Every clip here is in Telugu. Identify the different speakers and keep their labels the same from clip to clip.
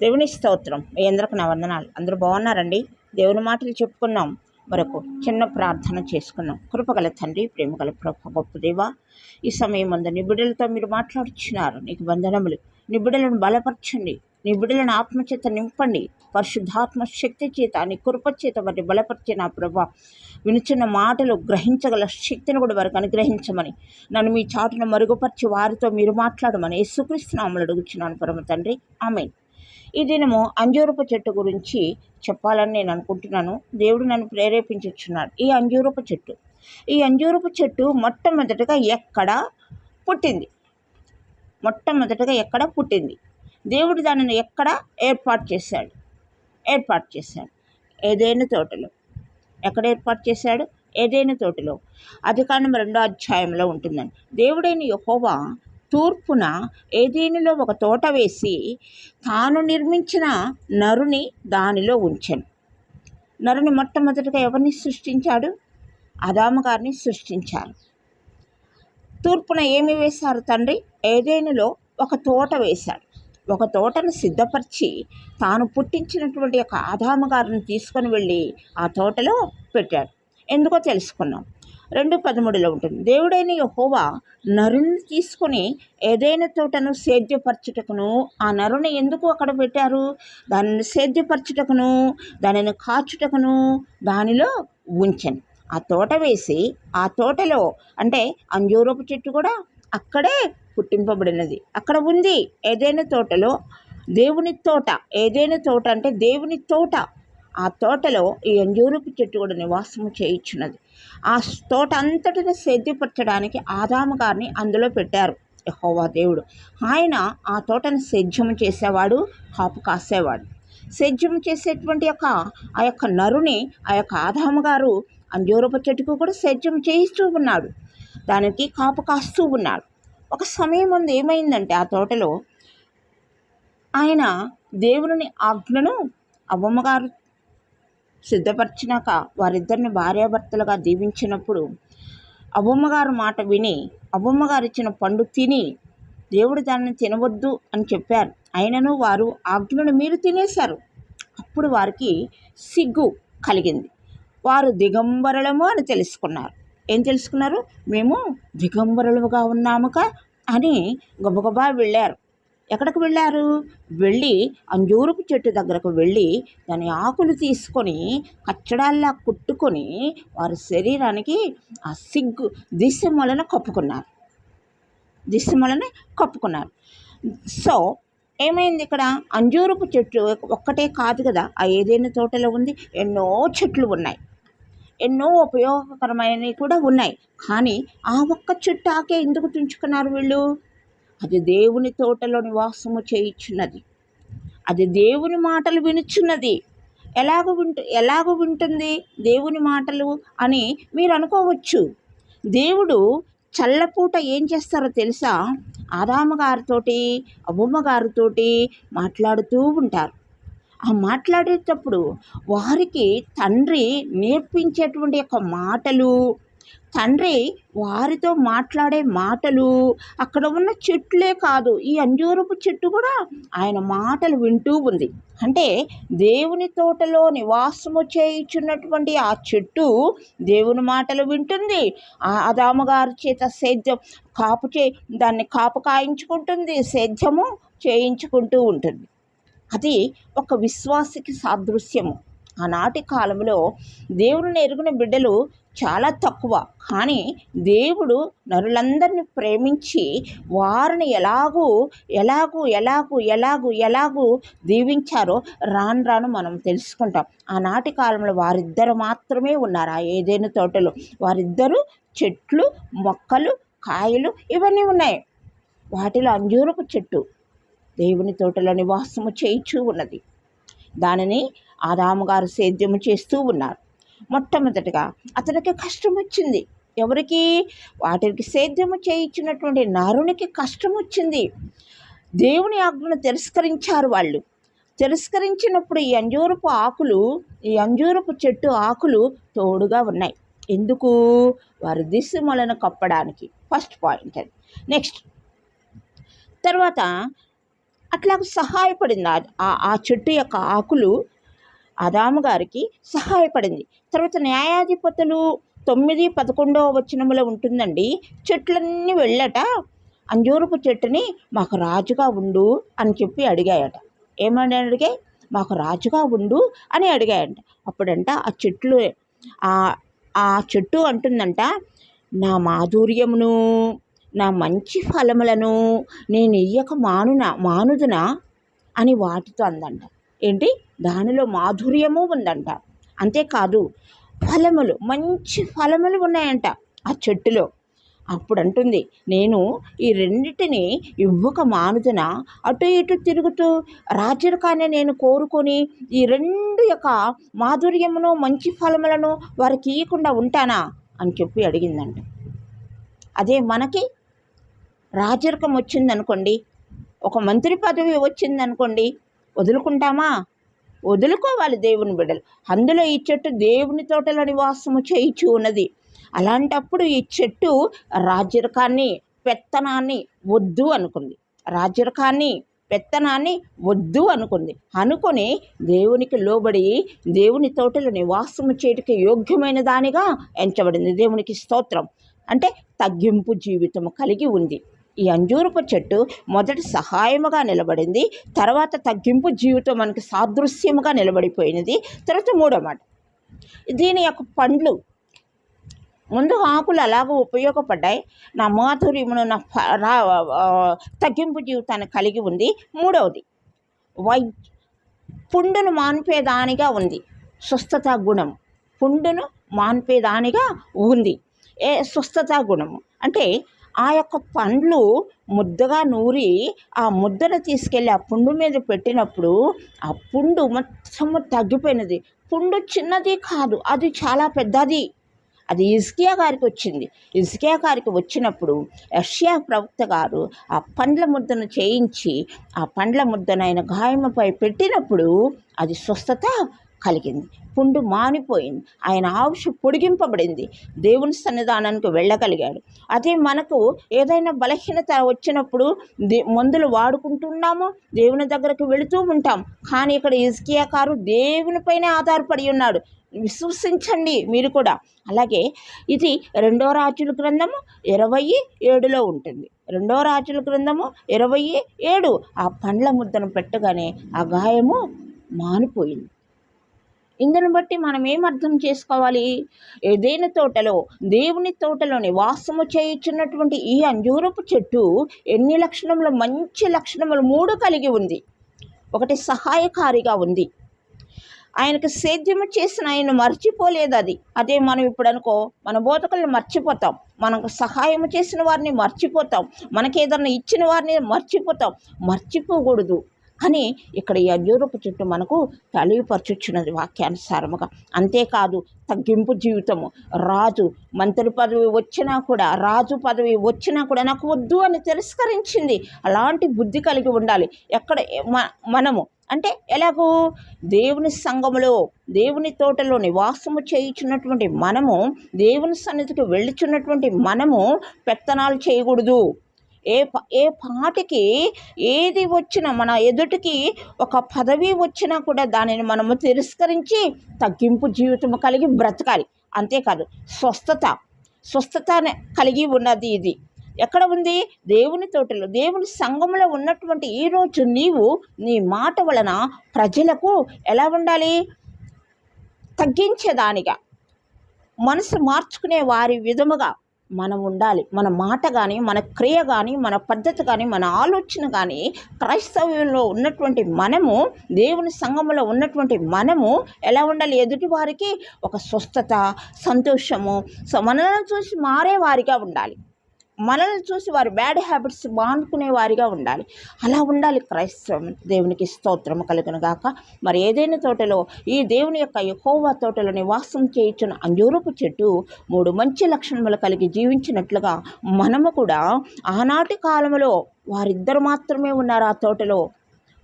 Speaker 1: దేవుని స్తోత్రం. మీ అందరికి నా వందనాలు. అందరూ బాగున్నారండి? దేవుని మాటలు చెప్పుకున్నాం. మరొక చిన్న ప్రార్థన చేసుకున్నాం. కృపగల తండ్రి ప్రేమగల ప్రభు గొప్ప దేవ ఈ సమయం అందు నిబిడలతో మీరు మాట్లాడుచున్నారు. నీకు వందనములు. నిబిడలను బలపరచండి. నిబిడలను ఆత్మచేత నింపండి. పరిశుద్ధాత్మ శక్తి చేత నీ కృప చేత వారిని బలపరిచే నా ప్రభా వినుచున్న మాటలు గ్రహించగల శక్తిని కూడా వారికి అనుగ్రహించమని నన్ను మీ చాటును మరుగుపరిచి వారితో మీరు మాట్లాడమని యేసుక్రీస్తునామలు అడుగుచున్నాను పరమ తండ్రి. ఆమె ఈ దినము అంజూరపు చెట్టు గురించి చెప్పాలని నేను అనుకుంటున్నాను. దేవుడు నన్ను ప్రేరేపించుచున్నాడు. ఈ అంజూరపు చెట్టు. ఈ అంజూరపు చెట్టు మొట్టమొదటగా ఎక్కడ పుట్టింది? మొట్టమొదటగా ఎక్కడ పుట్టింది? దేవుడు దానిని ఎక్కడ ఏర్పాటు చేశాడు? ఏర్పాటు చేశాడు? ఏదైనా తోటలో. ఎక్కడ ఏర్పాటు చేశాడు? ఏదైనా తోటలో. అధికారం రెండో అధ్యాయంలో ఉంటుందండి. దేవుడైన యహోవా తూర్పున ఏదేనిలో ఒక తోట వేసి తాను నిర్మించిన నరుని దానిలో ఉంచాను. నరుని మొట్టమొదటిగా ఎవరిని సృష్టించాడు? అదాము గారిని సృష్టించారు. తూర్పున ఏమి వేశారు తండ్రి? ఏదేనిలో ఒక తోట వేశాడు. ఒక తోటను సిద్ధపరిచి తాను పుట్టించినటువంటి ఒక ఆదాము గారిని తీసుకొని వెళ్ళి ఆ తోటలో పెట్టాడు. ఎందుకో తెలుసుకున్నాం. రెండు పదమూడులో ఉంటుంది. దేవుడైన యహోవా నరుని తీసుకొని ఏదైనా తోటను సేద్యపరచుటకును ఆ నరుని ఎందుకు అక్కడ పెట్టారు? దానిని సేద్యపరచుటకును దానిని కాచుటకును దానిలో ఉంచను. ఆ తోట వేసి ఆ తోటలో అంటే అంజూరపు చెట్టు కూడా అక్కడే పుట్టింపబడినది. అక్కడ ఉంది ఏదైనా తోటలో దేవుని తోట. ఏదైనా తోట అంటే దేవుని తోట. ఆ తోటలో ఈ అంజూరపు చెట్టు కూడా నివాసము చేయించున్నది. ఆ తోట అంతటిని సేద్యపరచడానికి ఆదాము గారిని అందులో పెట్టారు. యహోవా దేవుడు. ఆయన ఆ తోటను సేద్యము చేసేవాడు కాపు కాసేవాడు. సేద్యం చేసేటువంటి యొక్క ఆ యొక్క నరుని ఆ యొక్క ఆదాము గారు అంజూరపు చెట్టుకు కూడా సేద్యం చేయిస్తూ ఉన్నాడు. దానికి కాపు కాస్తూ ఉన్నాడు. ఒక సమయం ముందు ఏమైందంటే ఆ తోటలో ఆయన దేవుని ఆజ్ఞను అవ్వమ్మగారు సిద్ధపరిచినాక వారిద్దరిని భార్యాభర్తలుగా దీవించినప్పుడు అబ్బమ్మగారు మాట విని అవ్వమ్మగారు ఇచ్చిన పండు తిని దేవుడు దానిని తినవద్దు అని చెప్పారు. అయినను వారు ఆజ్ఞను మీరు తినేశారు. అప్పుడు వారికి సిగ్గు కలిగింది. వారు దిగంబరులము అని తెలుసుకున్నారు. ఏం తెలుసుకున్నారు? మేము దిగంబరులుగా ఉన్నాముక అని గబగబా వెళ్ళారు. ఎక్కడికి వెళ్ళారు? వెళ్ళి అంజూరపు చెట్టు దగ్గరకు వెళ్ళి దాని ఆకులు తీసుకొని కచ్చడాల్లా కుట్టుకొని వారి శరీరానికి ఆ సిగ్గు దిశమూలన కప్పుకున్నారు. దిశమూలన కప్పుకున్నారు. సో ఏమైంది ఇక్కడ? అంజూరపు చెట్టు ఒక్కటే కాదు కదా ఆ ఏదైనా తోటలో ఉంది? ఎన్నో చెట్లు ఉన్నాయి. ఎన్నో ఉపయోగకరమైనవి కూడా ఉన్నాయి. కానీ ఆ ఒక్క చెట్టు ఆకే ఎందుకు తుంచుకున్నారు వీళ్ళు? అది దేవుని తోటలో నివాసము చేయించున్నది. అది దేవుని మాటలు వినుచున్నది. ఎలాగ వింటు ఎలాగ వింటుంది దేవుని మాటలు అని మీరు అనుకోవచ్చు. దేవుడు చల్లపూట ఏం చేస్తారో తెలుసా? ఆదామ అబ్బమ్మగారితోటి మాట్లాడుతూ ఉంటారు. ఆ మాట్లాడేటప్పుడు వారికి తండ్రి నేర్పించేటువంటి యొక్క మాటలు తండ్రి వారితో మాట్లాడే మాటలు అక్కడ ఉన్న చెట్లే కాదు ఈ అంజూరపు చెట్టు కూడా ఆయన మాటలు వింటూ ఉంది. అంటే దేవుని తోటలో నివాసము చేయించున్నటువంటి ఆ చెట్టు దేవుని మాటలు వింటుంది. ఆ అదామగారి చేత సేద్యం కాపు చే దాన్ని కాపు కాయించుకుంటుంది సేద్యము చేయించుకుంటూ ఉంటుంది. అది ఒక విశ్వాసికి సాదృశ్యము. ఆనాటి కాలంలో దేవుని ఎరుగున బిడ్డలు చాలా తక్కువ. కానీ దేవుడు నరులందరినీ ప్రేమించి వారిని ఎలాగూ ఎలాగూ ఎలాగూ ఎలాగూ ఎలాగూ దీవించారో రాను రాను మనం తెలుసుకుంటాం. ఆనాటి కాలంలో వారిద్దరు మాత్రమే ఉన్నారు ఆ ఏదైనా తోటలో. వారిద్దరూ చెట్లు మొక్కలు కాయలు ఇవన్నీ ఉన్నాయి. వాటిలో అంజూరపు చెట్టు దేవుని తోటలో నివాసము చేయిచూ ఉన్నది. దానిని ఆదాము గారు సేద్యము చేస్తూ ఉన్నారు. మొట్టమొదటిగా అతనికి కష్టం వచ్చింది ఎవరికి? వాటికి సేద్యము చేయించినటువంటి నరునికి కష్టం వచ్చింది దేవుని ఆజ్ఞను తిరస్కరించారు వాళ్ళు. తిరస్కరించినప్పుడు ఈ అంజూరపు ఆకులు ఈ అంజూరపు చెట్టు ఆకులు తోడుగా ఉన్నాయి. ఎందుకు? వారి దిశమలను కప్పడానికి. ఫస్ట్ పాయింట్ అది నెక్స్ట్ తర్వాత అట్లా సహాయపడింది. ఆ- ఆ- ఆ చెట్టు యొక్క ఆకులు అదాము గారికి సహాయపడింది. తర్వాత న్యాయాధిపతులు తొమ్మిది పదకొండవ వచనముల ఉంటుందండి. చెట్లన్నీ వెళ్ళట. అంజూరపు చెట్టుని మాకు రాజుగా ఉండు అని చెప్పి అడిగాయట. ఏమని అడిగాయి మాకు రాజుగా ఉండు అని అడిగాయంట. అప్పుడంట ఆ చెట్లు ఆ ఆ చెట్టు అంటుందంట నా మాధుర్యమును నా మంచి ఫలములను నేను ఇయ్యక మానునా మానుదునా? అని వాటితో అందంట. ఏంటి? దానిలో మాధుర్యము ఉందంట. అంతేకాదు ఫలములు మంచి ఫలములు ఉన్నాయంట ఆ చెట్టులో. అప్పుడు అంటుంది నేను ఈ రెండిటిని ఇవ్వక మానుదన? అటు ఇటు తిరుగుతూ రాజరికాన్ని నేను కోరుకొని ఈ రెండు యొక్క మాధుర్యమును మంచి ఫలములను వారికి ఇవ్వకుండా ఉంటానా? అని చెప్పి అడిగిందంట. అదే మనకి రాజరికం వచ్చిందనుకోండి ఒక మంత్రి పదవి వచ్చిందనుకోండి వదులుకుంటామా? వదులుకోవాలి దేవుని బిడ్డలు. అందులో ఈ చెట్టు దేవుని తోటలో నివాసము చేయిచి ఉన్నది. అలాంటప్పుడు ఈ చెట్టు రాజరకాన్ని పెత్తనాన్ని వద్దు అనుకుంది. రాజరకాన్ని పెత్తనాన్ని వద్దు అనుకుంది. అనుకొని దేవునికి లోబడి దేవుని తోటలో నివాసము చేయటకి యోగ్యమైన దానిగా ఎంచబడింది. దేవునికి స్తోత్రం. అంటే తగ్గింపు జీవితము కలిగి ఉంది. ఈ అంజూరపు చెట్టు మొదట సహాయముగా నిలబడింది. తర్వాత తగ్గింపు జీవితం మనకి సాదృశ్యముగా నిలబడిపోయినది. తర్వాత మూడో మాట. దీని యొక్క పండ్లు ముందు ఆకులు అలాగ ఉపయోగపడ్డాయి. నా మాధుర్యమును నా రా తగ్గింపు జీవితాన్ని కలిగి ఉంది. మూడవది వై పుండును మాన్పేదానిగా ఉంది. స్వస్థత గుణం. పుండును మాన్పేదానిగా ఉంది. ఏ స్వస్థత గుణము. అంటే ఆ యొక్క పండ్లు ముద్దగా నూరి ఆ ముద్దను తీసుకెళ్ళి ఆ పుండు మీద పెట్టినప్పుడు ఆ పుండు మొత్తము తగ్గిపోయినది. పుండు చిన్నది కాదు అది చాలా పెద్దది. అది ఇస్కియా గారికి వచ్చింది. ఇస్కియా గారికి వచ్చినప్పుడు యష్యా ప్రవక్త గారు ఆ పండ్ల ముద్దను చేయించి ఆ పండ్ల ముద్దను ఆయన గాయముపై పెట్టినప్పుడు అది స్వస్థత కలిగింది. పుండు మానిపోయింది. ఆయన ఆవుష పొడిగింపబడింది. దేవుని సన్నిధానానికి వెళ్ళగలిగాడు. అదే మనకు ఏదైనా బలహీనత వచ్చినప్పుడు దే మందులు వాడుకుంటున్నాము దేవుని దగ్గరకు వెళుతూ ఉంటాం. కానీ ఇక్కడ ఇజ్కియా కారు దేవునిపైనే ఆధారపడి ఉన్నాడు. విశ్వసించండి మీరు కూడా. అలాగే ఇది రెండో రాజుల గ్రంథము ఇరవై ఏడులో ఉంటుంది. రెండో రాజుల గ్రంథము ఇరవై ఏడు. ఆ పండ్ల ముద్దను పెట్టగానే ఆ గాయము మానిపోయింది. ఇందును బట్టి మనం ఏం అర్థం చేసుకోవాలి? ఏదైనా తోటలో దేవుని తోటలో నివాసము చేయించున్నటువంటి ఈ అంజూరపు చెట్టు ఎన్ని లక్షణములు మంచి లక్షణములు మూడు కలిగి ఉంది. ఒకటి సహాయకారిగా ఉంది. ఆయనకు సేద్యము చేసిన ఆయన మర్చిపోలేదు అది. అదే మనం ఇప్పుడు అనుకో మన బోధకులను మర్చిపోతాం. మనకు సహాయం చేసిన వారిని మర్చిపోతాం. మనకి ఏదన్నా ఇచ్చిన వారిని మర్చిపోతాం. మర్చిపోకూడదు. అని ఇక్కడ ఈ అంజూరపు చెట్టు మనకు తెలియపరచుచున్నది వాక్యానుసారముగా. అంతేకాదు తగ్గింపు జీవితము. రాజు మంత్రి పదవి వచ్చినా కూడా రాజు పదవి వచ్చినా కూడా నాకు వద్దు అని తిరస్కరించింది. అలాంటి బుద్ధి కలిగి ఉండాలి. ఎక్కడ మనము అంటే ఎలాగో దేవుని సంఘములో దేవుని తోటలో నివాసము చేయుచున్నటువంటి మనము దేవుని సన్నిధికి వెళ్ళుచున్నటువంటి మనము పెత్తనాలు చేయకూడదు. ఏ ఏ పాటికి ఏది వచ్చినా మన ఎదుటికి ఒక పదవి వచ్చినా కూడా దానిని మనము తిరస్కరించి తగ్గింపు జీవితం కలిగి బ్రతకాలి. అంతేకాదు స్వస్థత. స్వస్థత కలిగి ఉన్నది ఇది. ఎక్కడ ఉంది? దేవుని తోటలో. దేవుని సంఘంలో ఉన్నటువంటి ఈరోజు నీవు నీ మాట వలన ప్రజలకు ఎలా ఉండాలి? తగ్గించేదానిగా. మనసు మార్చుకునే వారి విధముగా. మనం ఉండాలి. మన మాట కానీ మన క్రియ కానీ మన పద్ధతి కానీ మన ఆలోచన కానీ క్రైస్తవ్యంలో ఉన్నటువంటి మనము దేవుని సంఘంలో ఉన్నటువంటి మనము ఎలా ఉండాలి? ఎదుటి వారికి ఒక స్వస్థత సంతోషము సో మనల్ని చూసి మారే వారిగా ఉండాలి. మనల్ని చూసి వారి బ్యాడ్ హ్యాబిట్స్ మానుకునే వారిగా ఉండాలి. అలా ఉండాలి క్రైస్తవం. దేవునికి స్తోత్రము కలుగును గాక. మరి ఏదైనా తోటలో ఈ దేవుని యొక్క యహోవా తోటలో నివాసం చేయించిన అంజూరపు చెట్టు మూడు మంచి లక్షణములు కలిగి జీవించినట్లుగా మనము కూడా ఆనాటి కాలంలో వారిద్దరు మాత్రమే ఉన్నారు ఆ తోటలో.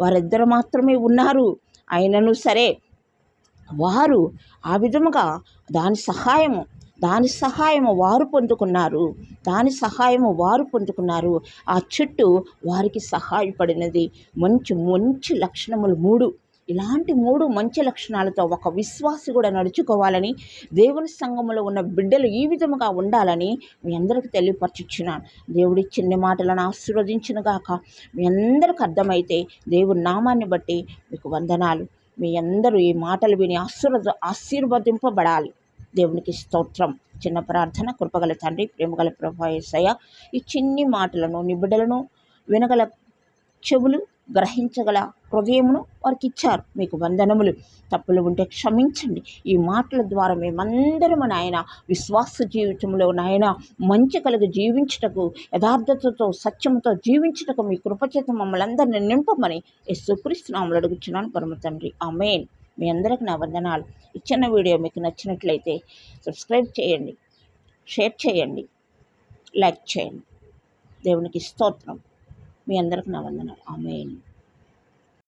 Speaker 1: వారిద్దరు మాత్రమే ఉన్నారు. అయినను సరే. వారు ఆ విధముగా దాని సహాయము దాని సహాయము వారు పొందుకున్నారు. దాని సహాయము వారు పొందుకున్నారు. ఆ చెట్టు వారికి సహాయపడినది. మంచి మంచి లక్షణములు మూడు. ఇలాంటి మూడు మంచి లక్షణాలతో ఒక విశ్వాసి కూడా నడుచుకోవాలని దేవుని సంఘములో ఉన్న బిడ్డలు ఈ విధముగా ఉండాలని మీ అందరికి తెలియపరచుచున్నాను. దేవుడి చిన్న మాటలను ఆశీర్వదించిన గాక. మీ అందరికి అర్థమైతే దేవుని నామాన్ని బట్టి మీకు వందనాలు. మీ అందరూ ఈ మాటలు విని ఆశీర్వద ఆశీర్వదింపబడాలి. దేవునికి స్తోత్రం. చిన్న ప్రార్థన కృపగల తండ్రి ప్రేమగల ప్రభాయసయ ఈ చిన్ని మాటలను నిబిడలను వినగల చెవులు గ్రహించగల హృదయమును వారికి ఇచ్చారు మీకు వందనములు. తప్పులు ఉంటే క్షమించండి. ఈ మాటల ద్వారా మేమందరము నాయన విశ్వాస జీవితంలో నాయన మంచి కలిగి జీవించుటకు యథార్థతతో సత్యముతో జీవించుటకు మీ కృపచేత మమ్మల్ని అందరిని నింపమని యేసుక్రీస్తునాములు అడుగుచున్నాను. పరమ తండ్రి. ఆమెన్. మీ అందరికి నా వందనాలు. ఇచ్చిన వీడియో మీకు నచ్చినట్లయితే సబ్స్క్రైబ్ చేయండి షేర్ చేయండి లైక్ చేయండి. దేవునికి స్తోత్రం. మీ అందరికి నా వందనాలు. ఆమెన్.